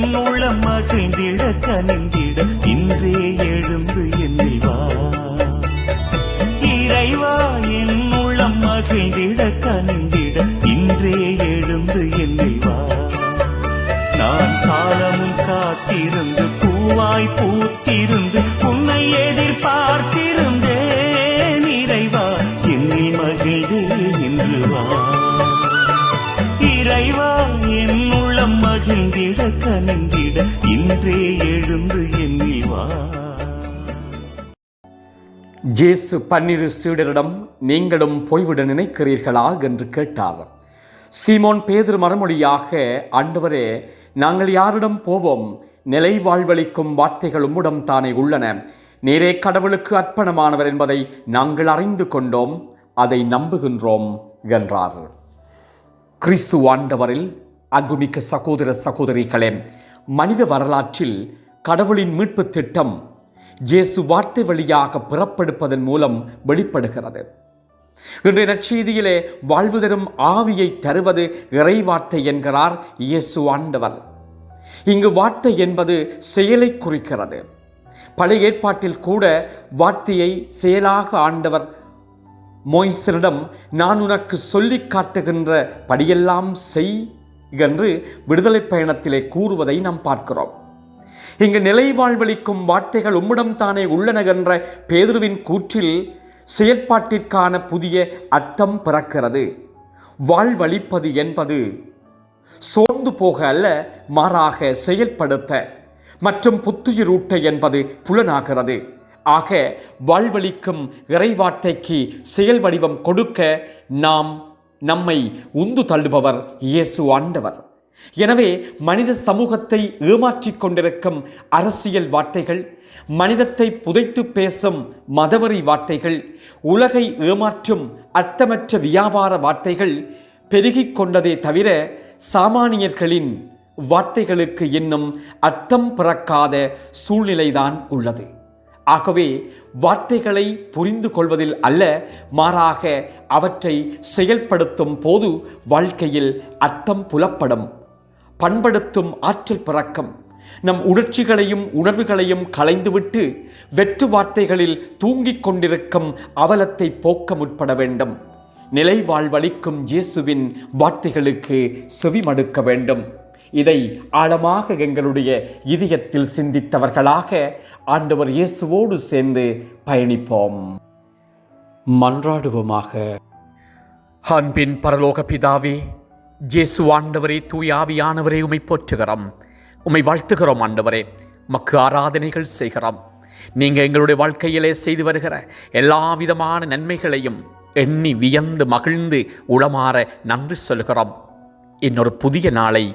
என் உள்ளம் மகிழ்ந்திட கனிந்திட இன்றே எழுந்து என்னில் வா. இறைவா என் உள்ளம் மகிழ்ந்திட கனிந்திட இன்றே எழுந்து என்னில் வா. நான் காலமும் காத்திருந்து பூவாய் பூ என்றே எழுந்து என்னில் வா. ஜேசு பன்னிரு சீடரிடம் நீங்களும் போய்விட நினைக்கிறீர்களா? என்று கேட்டார். சீமோன் பேதர் மறுமொழியாக ஆண்டவரே நாங்கள் யாரிடம் போவோம்? நிலை வாழ்வளிக்கும் வார்த்தைகள் உம்மிடம் தானே உள்ளன. நேரே கடவுளுக்கு அர்ப்பணமானவர் என்பதை நாங்கள் அறிந்து கொண்டோம். அதை நம்புகின்றோம் என்றார். கிறிஸ்து ஆண்டவரில் அன்புமிக்க சகோதர சகோதரிகளே மனித வரலாற்றில் கடவுளின் மீட்பு திட்டம் இயேசு வார்த்தை வழியாக பிறப்பெடுப்பதன் மூலம் வெளிப்படுகிறது. இன்றைய நற்செய்தியிலே வாழ்வு தரும் ஆவியை தருவது இறைவார்த்தை என்கிறார் இயேசு ஆண்டவர். இங்கு வார்த்தை என்பது செயலை குறிக்கிறது. பழைய ஏற்பாட்டில் கூட வார்த்தையை செயலாக ஆண்டவர் மோய்சரிடம் நான் உனக்கு சொல்லிக் காட்டுகின்ற படியெல்லாம் செய் என்று விடுதலை பயணத்திலே கூறுவதை நாம் பார்க்கிறோம். இங்கு நிலை வாழ்வளிக்கும் வார்த்தைகள் உம்மிடம் தானே உள்ளன என்ற பேதுருவின் கூற்றில் செயற்பாட்டிற்கான புதிய அர்த்தம் பிறக்கிறது. வாழ்வளிப்பது என்பது சோர்ந்து போக அல்ல மாறாக செயல்படுத்த மற்றும் புத்துயிரூட்ட என்பது புலனாகிறது. ஆக வாழ்வளிக்கும் இறைவார்த்தைக்கு செயல் வடிவம் கொடுக்க நாம் நம்மை உந்து தள்ளுபவர் இயேசு ஆண்டவர். எனவே மனித சமூகத்தை ஏமாற்றிக் கொண்டிருக்கும் அரசியல் வார்த்தைகள் மனிதத்தை புதைத்து பேசும் மதவெறி வார்த்தைகள் உலகை ஏமாற்றும் அர்த்தமற்ற வியாபார வார்த்தைகள் பெருகிக் கொண்டதே தவிர சாமானியர்களின் வார்த்தைகளுக்கு இன்னும் அர்த்தம் பிறக்காத சூழ்நிலைதான் உள்ளது. ஆகவே வார்த்தைகளை புரிந்து கொள்வதில் அல்ல மாறாக அவற்றை செயல்படுத்தும் போது வாழ்க்கையில் அர்த்தம் புலப்படும். பண்படுத்தும் ஆற்றல் பிறக்கம். நம் உணர்ச்சிகளையும் உணர்வுகளையும் கலைந்துவிட்டு வெற்று வார்த்தைகளில் தூங்கிக் கொண்டிருக்கும் அவலத்தை போக்க முற்பட வேண்டும். நிலை வாழ்வளிக்கும் இயேசுவின் வார்த்தைகளுக்கு செவிமடுக்க வேண்டும். இதை ஆழமாக எங்களுடைய இதயத்தில் சிந்தித்தவர்களாக ஆண்டவர் இயேசுவோடு சேர்ந்து பயணிப்போம். மன்றாடுவோமாக. அன்பின் பரலோக பிதாவே இயேசு ஆண்டவரே தூயாவியானவரே உமை போற்றுகிறோம். உமை வாழ்த்துகிறோம் ஆண்டவரே. மக்கு ஆராதனைகள் செய்கிறோம். நீங்கள் எங்களுடைய வாழ்க்கையிலே செய்து வருகிற எல்லா விதமான நன்மைகளையும் எண்ணி வியந்து மகிழ்ந்து உளமாற நன்றி சொல்கிறோம் இன்னொரு புதிய நாளை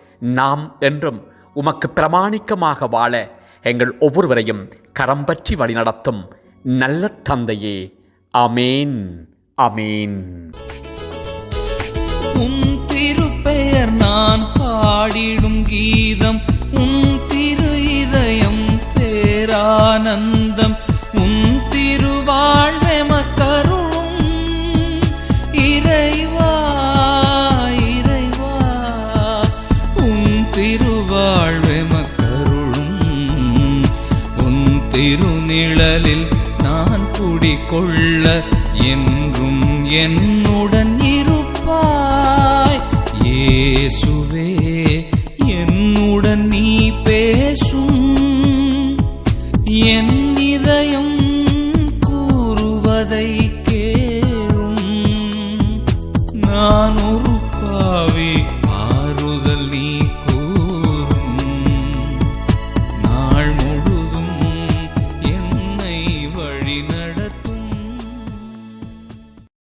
நாம் என்றும் உமக்கு பிரமாணிக்கமாக வாழ எங்கள் ஒவ்வொருவரையும் கரம் பற்றி வழிநடத்தும் நல்ல தந்தையே. அமேன் அமேன் உம் திருப்பெயர் நான் பாடிடும் திருநிழலில் நான் குடிக்கொள்ள என்றும் என்னுடன் இருப்பாய். இயேசுவே என்னுடன் நீ பேசும். என் இதயம் கூறுவதை